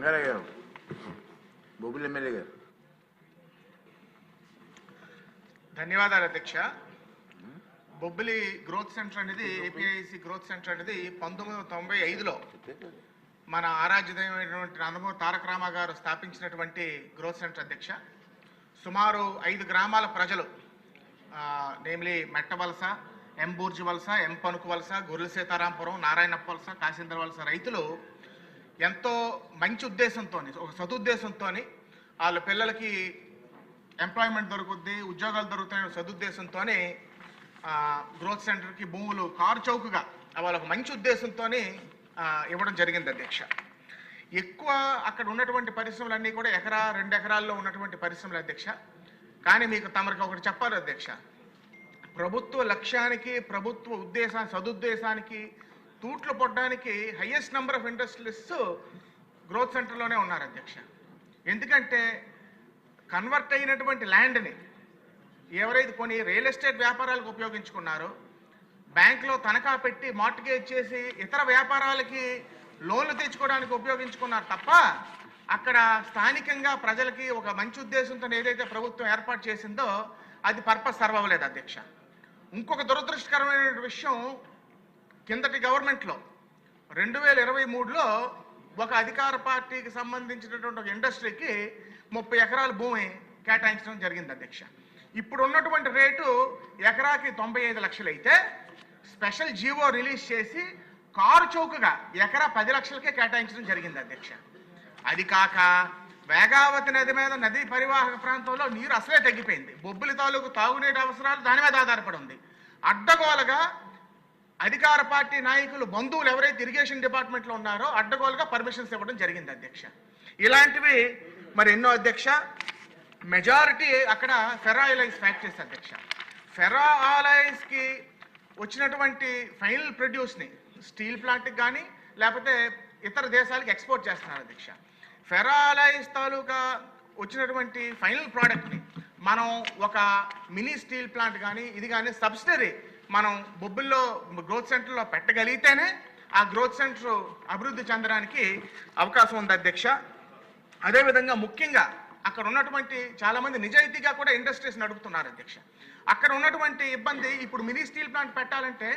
రంగారావు గారు ఎమ్మెల్యే గారు ధన్యవాదాలు అధ్యక్ష. బొబ్బిలి గ్రోత్ సెంటర్ అనేది ఏపీఐసి గ్రోత్ సెంటర్ అనేది పంతొమ్మిది వందల తొంభై ఐదులో మన ఆరాధ్యమైనటువంటి నందమూరి తారక రామ గారు స్థాపించినటువంటి గ్రోత్ సెంటర్ అధ్యక్ష. సుమారు ఐదు గ్రామాల ప్రజలు నేమ్లీ మెట్టవలస ఎంబూర్జి వలస ఎం పనుకు వలస గొర్రెల సీతారాంపురం నారాయణప్ప వలస కాశీంద్ర వలస రైతులు ఎంతో మంచి ఉద్దేశంతో ఒక సదుద్దేశంతో వాళ్ళ పిల్లలకి ఎంప్లాయ్మెంట్ దొరుకుద్ది ఉద్యోగాలు దొరుకుతాయని సదుద్దేశంతో గ్రోత్ సెంటర్కి భూములు కారు చౌకగా వాళ్ళకు మంచి ఉద్దేశంతో ఇవ్వడం జరిగింది అధ్యక్ష. ఎక్కువ అక్కడ ఉన్నటువంటి పరిశ్రమలన్నీ కూడా ఎకరా రెండు ఎకరాల్లో ఉన్నటువంటి పరిశ్రమలు అధ్యక్ష. కానీ మీకు తమరికి ఒకటి చెప్పాలి అధ్యక్ష. ప్రభుత్వ లక్ష్యానికి ప్రభుత్వ ఉద్దేశానికి సదుద్దేశానికి తూట్లు పొట్టడానికి highest number of industrialist growth సెంటర్లోనే ఉన్నారు అధ్యక్ష. ఎందుకంటే కన్వర్ట్ అయినటువంటి ల్యాండ్ని ఎవరైతే కొన్ని రియల్ ఎస్టేట్ వ్యాపారాలకు ఉపయోగించుకున్నారో బ్యాంకులో తనఖా పెట్టి మార్టిగేజ్ చేసి ఇతర వ్యాపారాలకి లోన్లు తెచ్చుకోవడానికి ఉపయోగించుకున్నారు తప్ప అక్కడ స్థానికంగా ప్రజలకి ఒక మంచి ఉద్దేశంతో ఏదైతే ప్రభుత్వం ఏర్పాటు చేసిందో అది పర్పస్ సర్వ్ అవ్వలేదు అధ్యక్ష. ఇంకొక దురదృష్టకరమైన విషయం కిందటి గవర్నమెంట్లో రెండు వేల ఇరవై మూడులో ఒక అధికార పార్టీకి సంబంధించినటువంటి ఒక ఇండస్ట్రీకి ముప్పై ఎకరాల భూమి కేటాయించడం జరిగింది అధ్యక్ష. ఇప్పుడు ఉన్నటువంటి రేటు ఎకరాకి తొంభై ఐదు లక్షలు అయితే స్పెషల్ జీవో రిలీజ్ చేసి కారు చౌకగా ఎకరా పది లక్షలకే కేటాయించడం జరిగింది అధ్యక్ష. అది కాక వేగావతి నది మీద నదీ పరివాహక ప్రాంతంలో నీరు అసలే తగ్గిపోయింది బొబ్బిలి తాలూకు తాగునీటి అవసరాలు దాని మీద ఆధారపడి ఉంది. అడ్డగోలగా అధికార పార్టీ నాయకులు బంధువులు ఎవరైతే ఇరిగేషన్ డిపార్ట్మెంట్లో ఉన్నారో అడ్డగోలుగా పర్మిషన్స్ ఇవ్వడం జరిగింది అధ్యక్ష. ఇలాంటివి మరి ఎన్నో అధ్యక్ష మెజారిటీ అక్కడ ఫెరాయిలైజ్ ఫ్యాక్టరీస్ అధ్యక్ష. ఫెరాయిలైజ్కి వచ్చినటువంటి ఫైనల్ ప్రొడ్యూస్ని స్టీల్ ప్లాంట్కి కానీ లేకపోతే ఇతర దేశాలకు ఎక్స్పోర్ట్ చేస్తున్నారు అధ్యక్ష. ఫెరాలైజ్ తాలూకా వచ్చినటువంటి ఫైనల్ ప్రోడక్ట్ని మనం ఒక మినీ స్టీల్ ప్లాంట్ కానీ ఇది కానీ సబ్సిడరీ మనం బొబ్బుల్లో గ్రోత్ సెంటర్లో పెట్టగలిగితేనే ఆ గ్రోత్ సెంటర్ అభివృద్ధి చెందడానికి అవకాశం ఉంది అధ్యక్ష. అదేవిధంగా ముఖ్యంగా అక్కడ ఉన్నటువంటి చాలామంది నిజాయితీగా కూడా ఇండస్ట్రీస్ నడుపుతున్నారు అధ్యక్ష. అక్కడ ఉన్నటువంటి ఇబ్బంది ఇప్పుడు మినీ స్టీల్ ప్లాంట్ పెట్టాలంటే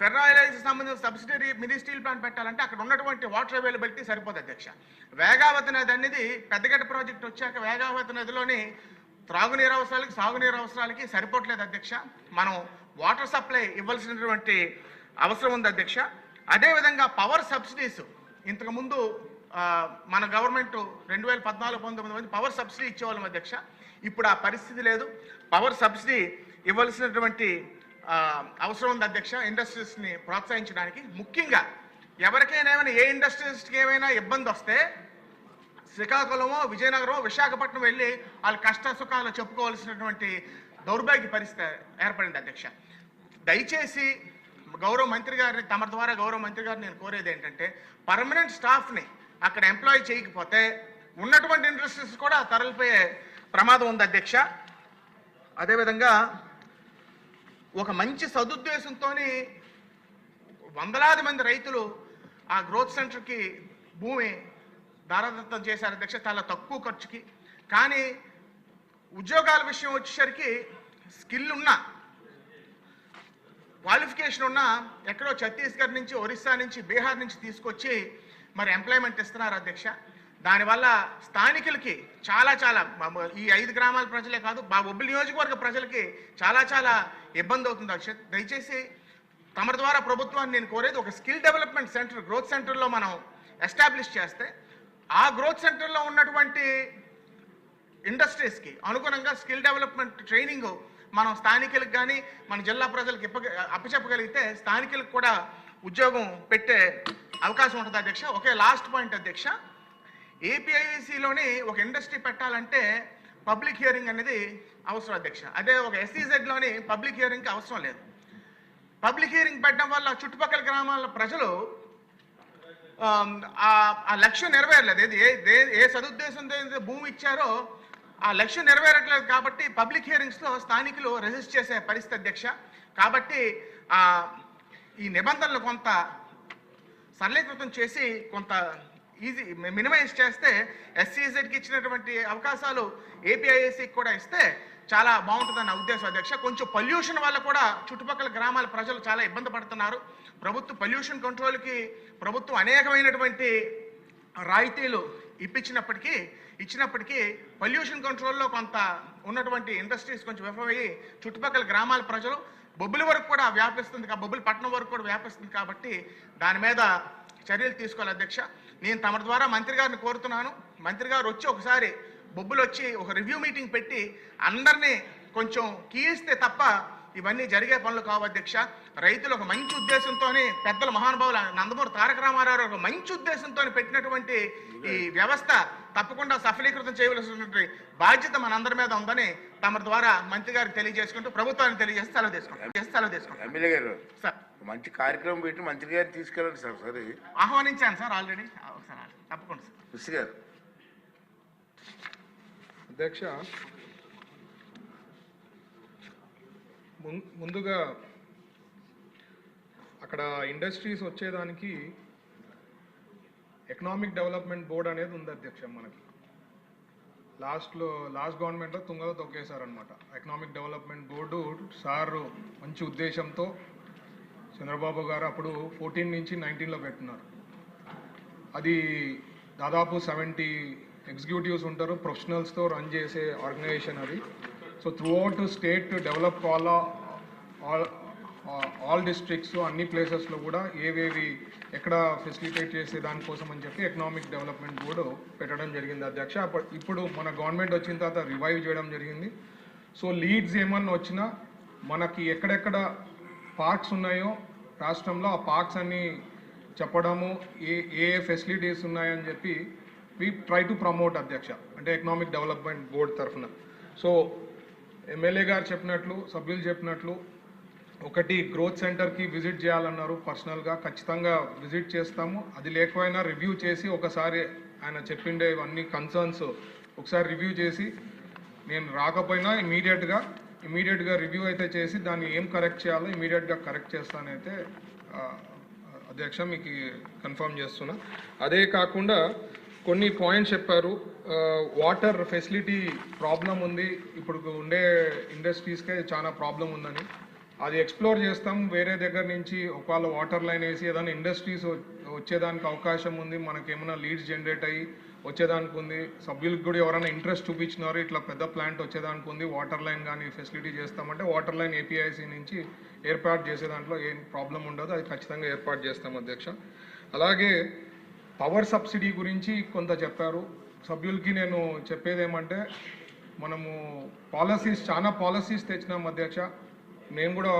ఫెర్రాయిలైజ్ సంబంధించిన సబ్సిడరీ మినీ స్టీల్ ప్లాంట్ పెట్టాలంటే అక్కడ ఉన్నటువంటి వాటర్ అవైలబిలిటీ సరిపోదు అధ్యక్ష. వేగావతి నది అనేది పెద్దగడ్డ ప్రాజెక్ట్ వచ్చాక వేగావతి నదిలోని త్రాగునీరు అవసరాలకి సాగునీరు అవసరాలకి సరిపోవట్లేదు అధ్యక్ష. మనం వాటర్ సప్లై ఇవ్వాల్సినటువంటి అవసరం ఉంది అధ్యక్ష. అదేవిధంగా పవర్ సబ్సిడీస్ ఇంతకుముందు మన గవర్నమెంట్ రెండు వేల పద్నాలుగు పంతొమ్మిది మంది పవర్ సబ్సిడీ ఇచ్చేవాళ్ళం అధ్యక్ష. ఇప్పుడు ఆ పరిస్థితి లేదు. పవర్ సబ్సిడీ ఇవ్వాల్సినటువంటి అవసరం ఉంది అధ్యక్ష ఇండస్ట్రీస్ని ప్రోత్సహించడానికి. ముఖ్యంగా ఎవరికైనా ఏమైనా ఏ ఇండస్ట్రీస్కి ఏమైనా ఇబ్బంది వస్తే శ్రీకాకుళమో విజయనగరం విశాఖపట్నం వెళ్ళి వాళ్ళ కష్ట సుఖాలు చెప్పుకోవాల్సినటువంటి దౌర్భాగ్య పరిస్థితి ఏర్పడింది అధ్యక్ష. దయచేసి గౌరవ మంత్రి గారిని తమ ద్వారా గౌరవ మంత్రి గారిని నేను కోరేది ఏంటంటే పర్మనెంట్ స్టాఫ్ని అక్కడ ఎంప్లాయ్ చేయకపోతే ఉన్నటువంటి ఇండస్ట్రీస్ కూడా తరలిపోయే ప్రమాదం ఉంది అధ్యక్ష. అదేవిధంగా ఒక మంచి సదుద్దేశంతో వందలాది మంది రైతులు ఆ గ్రోత్ సెంటర్కి భూమి దారదత్తం చేశారు అధ్యక్ష చాలా తక్కువ ఖర్చుకి. కానీ ఉద్యోగాల విషయం వచ్చేసరికి స్కిల్ ఉన్న క్వాలిఫికేషన్ ఉన్న ఎక్కడో ఛత్తీస్గఢ్ నుంచి ఒరిస్సా నుంచి బీహార్ నుంచి తీసుకొచ్చి మరి ఎంప్లాయ్మెంట్ ఇస్తున్నారు అధ్యక్ష. దానివల్ల స్థానికులకి చాలా చాలా ఈ ఐదు గ్రామాల ప్రజలే కాదు మా బొబ్బిలి నియోజకవర్గ ప్రజలకి చాలా చాలా ఇబ్బంది అవుతుంది అధ్యక్ష. దయచేసి తమ ద్వారా ప్రభుత్వాన్ని నేను కోరేది ఒక స్కిల్ డెవలప్మెంట్ సెంటర్ గ్రోత్ సెంటర్లో మనం ఎస్టాబ్లిష్ చేస్తే ఆ గ్రోత్ సెంటర్లో ఉన్నటువంటి ఇండస్ట్రీస్కి అనుగుణంగా స్కిల్ డెవలప్మెంట్ ట్రైనింగ్ మనం స్థానికులకు కానీ మన జిల్లా ప్రజలకు ఇప్ప అప్పచెప్పగలిగితే స్థానికులకు కూడా ఉద్యోగం పెట్టే అవకాశం ఉంటుంది అధ్యక్ష. ఒకే లాస్ట్ పాయింట్ అధ్యక్ష. ఏపీఐసిలోని ఒక ఇండస్ట్రీ పెట్టాలంటే పబ్లిక్ హియరింగ్ అనేది అవసరం అధ్యక్ష. అదే ఒక ఎస్ఈజెడ్లోని పబ్లిక్ హియరింగ్కి అవసరం లేదు. పబ్లిక్ హియరింగ్ పెట్టడం వల్ల చుట్టుపక్కల గ్రామాల ప్రజలు ఆ లక్ష్యం నెరవేరలేదు. ఏది ఏ దే- ఏ సదుద్దేశంతో భూమి ఇచ్చారో ఆ లక్ష్యం నెరవేరట్లేదు కాబట్టి పబ్లిక్ హియరింగ్స్లో స్థానికులు రెజిస్ట్ చేసే పరిస్థితి అధ్యక్ష. కాబట్టి ఈ నిబంధనలు కొంత సరళీకృతం చేసి కొంత ఈజీ మినిమైజ్ చేస్తే ఎస్సీజెడ్కి ఇచ్చినటువంటి అవకాశాలు ఏపీఐఎస్సికి కూడా ఇస్తే చాలా బాగుంటుందన్న ఉద్దేశం అధ్యక్ష. కొంచెం పొల్యూషన్ వల్ల కూడా చుట్టుపక్కల గ్రామాల ప్రజలు చాలా ఇబ్బంది పడుతున్నారు. ప్రభుత్వ పొల్యూషన్ కంట్రోల్కి ప్రభుత్వం అనేకమైనటువంటి రాయితీలు ఇప్పించినప్పటికీ ఇచ్చినప్పటికీ పొల్యూషన్ కంట్రోల్లో కొంత ఉన్నటువంటి ఇండస్ట్రీస్ కొంచెం విఫలమయ్యి చుట్టుపక్కల గ్రామాల ప్రజలు బొబ్బుల వరకు కూడా వ్యాపిస్తుంది కా- బొబ్బుల పట్టణం వరకు కూడా వ్యాపిస్తుంది కాబట్టి దాని మీద చర్యలు తీసుకోవాలి అధ్యక్ష. నేను తమ ద్వారా మంత్రి గారిని కోరుతున్నాను. మంత్రి గారు వచ్చి ఒకసారి బొబ్బులు వచ్చి ఒక రివ్యూ మీటింగ్ పెట్టి అందరినీ కొంచెం కీయిస్తే తప్ప ఇవన్నీ జరిగే పనులు కావు అధ్యక్ష. రైతులు ఒక మంచి ఉద్దేశంతో పెద్దల మహానుభావులు నందమూరి తారక రామారావు ఒక మంచి ఉద్దేశంతో పెట్టినటువంటి ఈ వ్యవస్థ తప్పకుండా సఫలీకృతం చేయవలసినటువంటి బాధ్యత మనందరి మీద ఉందని తమ ద్వారా మంత్రి గారికి తెలియజేసుకుంటూ ప్రభుత్వానికి తెలియజేసి సెలవు తీసుకుంటాం. సెలవు తీసుకుంటాం. ఎమ్మెల్యే గారు సార్. మంచి కార్యక్రమం పెట్టి మంత్రి గారిని తీసుకెళ్ళండి సార్ సరే ఆహ్వానించాను సార్ ఆల్రెడీ. ఒకసారి. తప్పకుండా సార్. గారు అధ్యక్ష ముందుగా అక్కడ ఇండస్ట్రీస్ వచ్చేదానికి ఎకనామిక్ డెవలప్మెంట్ బోర్డ్ అనేది ఉంది అధ్యక్షం మనకి. లాస్ట్లో లాస్ట్ గవర్నమెంట్లో తుంగలో తొక్కేశారనమాట ఎకనామిక్ డెవలప్మెంట్ బోర్డు సారు మంచి ఉద్దేశంతో చంద్రబాబు గారు అప్పుడు ఫోర్టీన్ నుంచి నైన్టీన్లో పెట్టినారు. అది దాదాపు సెవెంటీ ఎగ్జిక్యూటివ్స్ ఉంటారు ప్రొఫెషనల్స్తో రన్ చేసే ఆర్గనైజేషన్ అది. So throughout state develop కావాలా ఆల్ ఆల్ డిస్ట్రిక్ట్స్ అన్ని ప్లేసెస్లో కూడా ఏవేవి ఎక్కడ ఫెసిలిటేట్ చేసే దానికోసం అని చెప్పి ఎకనామిక్ డెవలప్మెంట్ బోర్డు పెట్టడం జరిగింది అధ్యక్ష. ఇప్పుడు మన గవర్నమెంట్ వచ్చిన తర్వాత రివైవ్ చేయడం జరిగింది. సో లీడ్స్ ఏమన్నా వచ్చినా మనకి ఎక్కడెక్కడ పార్క్స్ ఉన్నాయో రాష్ట్రంలో ఆ పార్క్స్ అన్ని చెప్పడము ఏ ఏ ఫెసిలిటీస్ ఉన్నాయని చెప్పి వి ట్రై టు ప్రమోట్ అధ్యక్ష అంటే ఎకనామిక్ డెవలప్మెంట్ బోర్డ్ తరఫున. సో ఎమ్మెల్యే గారు చెప్పినట్లు సభ్యులు చెప్పినట్లు ఒకటి గ్రోత్ సెంటర్కి విజిట్ చేయాలన్నారు పర్సనల్గా ఖచ్చితంగా విజిట్ చేస్తాము. అది లేకపోయినా రివ్యూ చేసి ఒకసారి ఆయన చెప్పిండే ఇవన్నీ కన్సర్న్స్ ఒకసారి రివ్యూ చేసి నేను రాకపోయినా ఇమీడియట్గా ఇమీడియట్గా రివ్యూ అయితే చేసి దాన్ని ఏం కరెక్ట్ చేయాలో ఇమీడియట్గా కరెక్ట్ చేస్తానైతే అధ్యక్ష మీకు కన్ఫర్మ్ చేస్తున్నా. అదే కాకుండా కొన్ని పాయింట్స్ చెప్పారు. వాటర్ ఫెసిలిటీ ప్రాబ్లం ఉంది. ఇప్పుడు ఉండే ఇండస్ట్రీస్కే చాలా ప్రాబ్లం ఉందని. అది ఎక్స్ప్లోర్ చేస్తాం. వేరే దగ్గర నుంచి ఒకవేళ వాటర్ లైన్ వేసి ఏదైనా ఇండస్ట్రీస్ వచ్చేదానికి అవకాశం ఉంది. మనకి ఏమైనా లీడ్స్ జనరేట్ అయ్యి వచ్చేదానికి ఉంది. సభ్యులకు కూడా ఎవరైనా ఇంట్రెస్ట్ చూపించినారు. ఇట్లా పెద్ద ప్లాంట్ వచ్చేదానికి ఉంది. వాటర్ లైన్ కానీ ఫెసిలిటీ చేస్తామంటే వాటర్ లైన్ ఏపీఐసి నుంచి ఏర్పాటు చేసే దాంట్లో ఏం ప్రాబ్లం ఉండదు. అది ఖచ్చితంగా ఏర్పాటు చేస్తాం అధ్యక్ష. అలాగే పవర్ సబ్సిడీ గురించి కొంత చెప్పారు. సభ్యులకి నేను చెప్పేది ఏమంటే మనము పాలసీస్ చాలా పాలసీస్ తెచ్చినాం అధ్యక్ష. మేము కూడా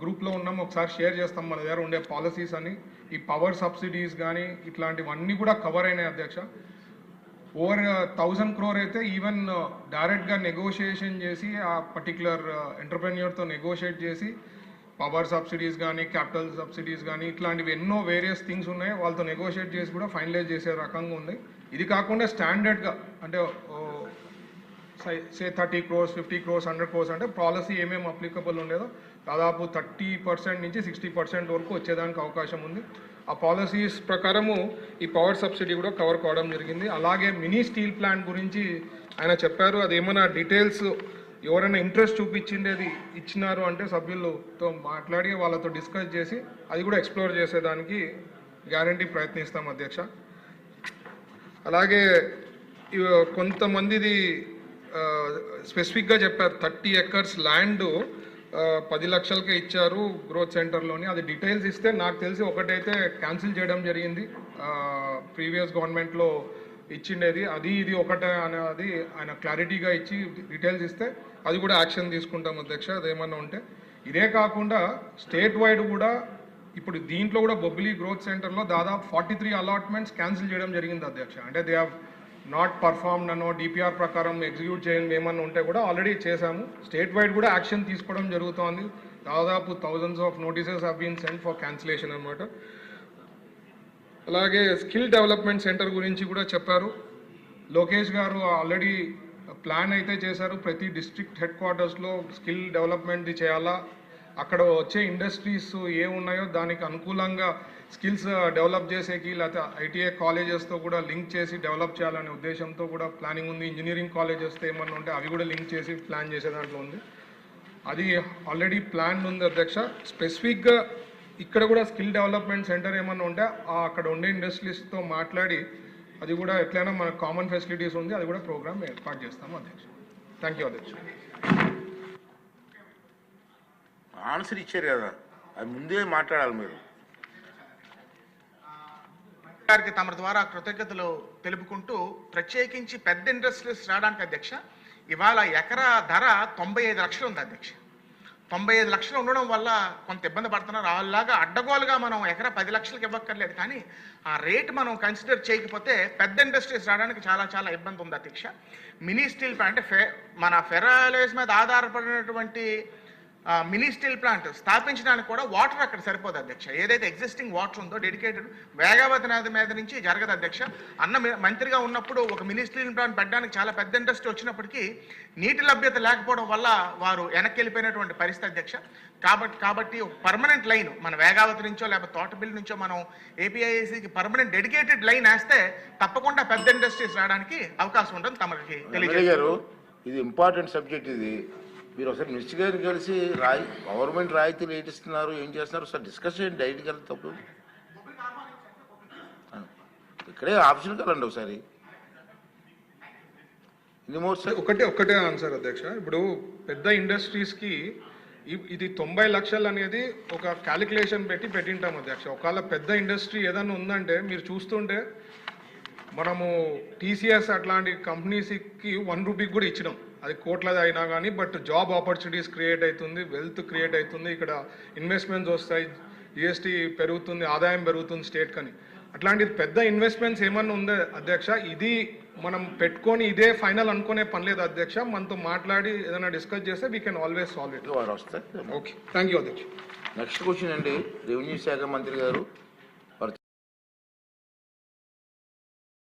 గ్రూప్లో ఉన్నాం. ఒకసారి షేర్ చేస్తాం. మన దగ్గర ఉండే పాలసీస్ అని. ఈ పవర్ సబ్సిడీస్ కానీ ఇట్లాంటివన్నీ కూడా కవర్ అయినాయి అధ్యక్ష. ఓవర్ థౌజండ్ క్రోర్ అయితే ఈవెన్ డైరెక్ట్గా నెగోషియేషన్ చేసి ఆ పర్టికులర్ ఎంటర్ప్రెన్యూర్తో నెగోషియేట్ చేసి పవర్ సబ్సిడీస్ కానీ క్యాపిటల్ సబ్సిడీస్ కానీ ఇట్లాంటివి ఎన్నో వేరియస్ థింగ్స్ ఉన్నాయి. వాళ్ళతో నెగోషియేట్ చేసి కూడా ఫైనలైజ్ చేసే రకంగా ఉంది. ఇది కాకుండా స్టాండర్డ్గా అంటే say thirty crores fifty crores hundred crores అంటే పాలసీ ఏమేమి అప్లికబుల్ ఉండేదో దాదాపు థర్టీ పర్సెంట్ నుంచి సిక్స్టీ పర్సెంట్ వరకు వచ్చేదానికి అవకాశం ఉంది. ఆ పాలసీస్ ప్రకారము ఈ పవర్ సబ్సిడీ కూడా కవర్ కావడం జరిగింది. అలాగే మినీ స్టీల్ ప్లాంట్ గురించి ఆయన చెప్పారు. అది ఏమైనా డీటెయిల్స్ ఎవరైనా ఇంట్రెస్ట్ చూపించిండేది ఇచ్చినారు అంటే సభ్యులతో మాట్లాడి వాళ్ళతో డిస్కస్ చేసి అది కూడా ఎక్స్ప్లోర్ చేసేదానికి గ్యారంటీ ప్రయత్నిస్తాం అధ్యక్ష. అలాగే కొంతమందిది స్పెసిఫిక్గా చెప్పారు థర్టీ ఎకర్స్ ల్యాండ్ పది లక్షలకే ఇచ్చారు గ్రోత్ సెంటర్లోని. అది డీటెయిల్స్ ఇస్తే నాకు తెలిసి ఒకటైతే క్యాన్సిల్ చేయడం జరిగింది. ప్రీవియస్ గవర్నమెంట్లో ఇచ్చిండేది. అది ఇది ఒకటే అనేది ఆయన క్లారిటీగా ఇచ్చి డీటెయిల్స్ ఇస్తే అది కూడా యాక్షన్ తీసుకుంటాం అధ్యక్ష అదేమన్నా ఉంటే. ఇదే కాకుండా స్టేట్ వైడ్ కూడా ఇప్పుడు దీంట్లో కూడా బొబ్బిలి గ్రోత్ సెంటర్లో దాదాపు ఫార్టీ త్రీ అలాట్మెంట్స్ క్యాన్సిల్ చేయడం జరిగింది అధ్యక్ష. అంటే దే హ్యావ్ నాట్ పర్ఫార్మ్డ్ అనో డిపిఆర్ ప్రకారం ఎగ్జిక్యూట్ చేయండి ఏమన్నా ఉంటే కూడా ఆల్రెడీ చేశాము. స్టేట్ వైడ్ కూడా యాక్షన్ తీసుకోవడం జరుగుతోంది. దాదాపు thousands of notices have been send for cancellation అనమాట అలాగే స్కిల్ డెవలప్మెంట్ సెంటర్ గురించి కూడా చెప్పారు. లోకేష్ గారు ఆల్రెడీ ప్లాన్ అయితే చేశారు. ప్రతి డిస్ట్రిక్ట్ హెడ్ క్వార్టర్స్లో స్కిల్ డెవలప్మెంట్ చేయాలా అక్కడ వచ్చే ఇండస్ట్రీస్ ఏ ఉన్నాయో దానికి అనుకూలంగా స్కిల్స్ డెవలప్ చేసేకి లేకపోతే ఐటీఐ కాలేజెస్తో కూడా లింక్ చేసి డెవలప్ చేయాలనే ఉద్దేశంతో కూడా ప్లానింగ్ ఉంది. ఇంజనీరింగ్ కాలేజెస్తో ఏమన్నా ఉంటే అవి కూడా లింక్ చేసి ప్లాన్ చేసే దాంట్లో ఉంది. అది ఆల్రెడీ ప్లాన్ ఉంది అధ్యక్ష. స్పెసిఫిక్గా ఇక్కడ కూడా స్కిల్ డెవలప్మెంట్ సెంటర్ ఏమన్నా ఉంటే ఆ అక్కడ ఉండే ఇండస్ట్రీస్తో మాట్లాడి అది కూడా ఎట్లయినా మన కామన్ ఫెసిలిటీస్ ఉంది అది కూడా ప్రోగ్రామ్ ఏర్పాటు చేస్తాము అధ్యక్ష. థ్యాంక్ యూ అధ్యక్ష. ఆన్సర్ ఇచ్చారు కదా అది ముందే మాట్లాడాలి మీరు. గారికి తమ ద్వారా కృతజ్ఞతలు తెలుపుకుంటూ ప్రత్యేకించి పెద్ద ఇండస్ట్రీస్ రావడానికి అధ్యక్ష ఇవాళ ఎకరా ధర తొంభై ఐదు లక్షలు ఉంది అధ్యక్ష. తొంభై ఐదు లక్షలు ఉండడం వల్ల కొంత ఇబ్బంది పడుతున్నారు. అలాగా అడ్డగోలుగా మనం ఎకరా పది లక్షలకు ఇవ్వక్కర్లేదు. కానీ ఆ రేట్ మనం కన్సిడర్ చేయకపోతే పెద్ద ఇండస్ట్రీస్ రావడానికి చాలా చాలా ఇబ్బంది ఉంది అధ్యక్ష. మినీ స్టీల్ ప్లాంట్ ఫె మన ఫెరాలేస్ మీద ఆధారపడినటువంటి మినీ స్టీల్ ప్లాంట్ స్థాపించడానికి కూడా వాటర్ అక్కడ సరిపోదు అధ్యక్ష. ఏదైతే ఎగ్జిస్టింగ్ వాటర్ ఉందో డెడికేటెడ్ వేగావతి నది మీద నుంచి జరగదు అధ్యక్ష. అన్న మంత్రిగా ఉన్నప్పుడు ఒక మినీ స్టీల్ ప్లాంట్ పెట్టడానికి చాలా పెద్ద ఇండస్ట్రీ వచ్చినప్పటికీ నీటి లభ్యత లేకపోవడం వల్ల వారు వెనక్కి వెళ్ళిపోయినటువంటి పరిస్థితి అధ్యక్ష. కాబట్టి కాబట్టి పర్మనెంట్ లైన్ మన వేగావతి నుంచో లేకపోతే తోటపల్లి నుంచో మనం ఏపీఐసికి పర్మనెంట్ డెడికేటెడ్ లైన్ వేస్తే తప్పకుండా పెద్ద ఇండస్ట్రీస్ రావడానికి అవకాశం ఉంటుంది తమకి గారు ఇది ఇంపార్టెంట్ సబ్జెక్ట్ ఇది. మీరు ఒకసారి మినిస్టర్ గారిని కలిసి రాయి గవర్నమెంట్ రాయితీలు ఏటిస్తున్నారు ఏం చేస్తున్నారు సార్ డిస్కస్ చేయండి డైరెక్ట్ కలిసి ఇక్కడే ఆప్షన్ వెళ్ళండి ఒకసారి. ఇది మోర్ సార్ ఒకటే ఒకటే ఆన్సర్ అధ్యక్ష. ఇప్పుడు పెద్ద ఇండస్ట్రీస్కి ఇది తొంభై లక్షలు అనేది ఒక క్యాలిక్యులేషన్ పెట్టి పెట్టింటాం అధ్యక్ష. ఒకవేళ పెద్ద ఇండస్ట్రీ ఏదైనా ఉందంటే మీరు చూస్తుంటే మనము టీసీఎస్ అట్లాంటి కంపెనీస్కి వన్ రూపీకి కూడా ఇచ్చినాం. అది కోట్లది అయినా కానీ బట్ జాబ్ ఆపర్చునిటీస్ క్రియేట్ అవుతుంది వెల్త్ క్రియేట్ అవుతుంది ఇక్కడ ఇన్వెస్ట్మెంట్స్ వస్తాయి జిఎస్టీ పెరుగుతుంది ఆదాయం పెరుగుతుంది స్టేట్ కని. అట్లాంటిది పెద్ద ఇన్వెస్ట్మెంట్స్ ఏమన్నా ఉందే అధ్యక్ష? ఇది మనం పెట్టుకొని ఇదే ఫైనల్ అనుకునే పని లేదు అధ్యక్ష. మనతో మాట్లాడి ఏదైనా డిస్కస్ చేస్తే we can always solve it okay thank you అధ్యక్ష. నెక్స్ట్ క్వశ్చన్ అండి. రెవెన్యూ శాఖ మంత్రి గారు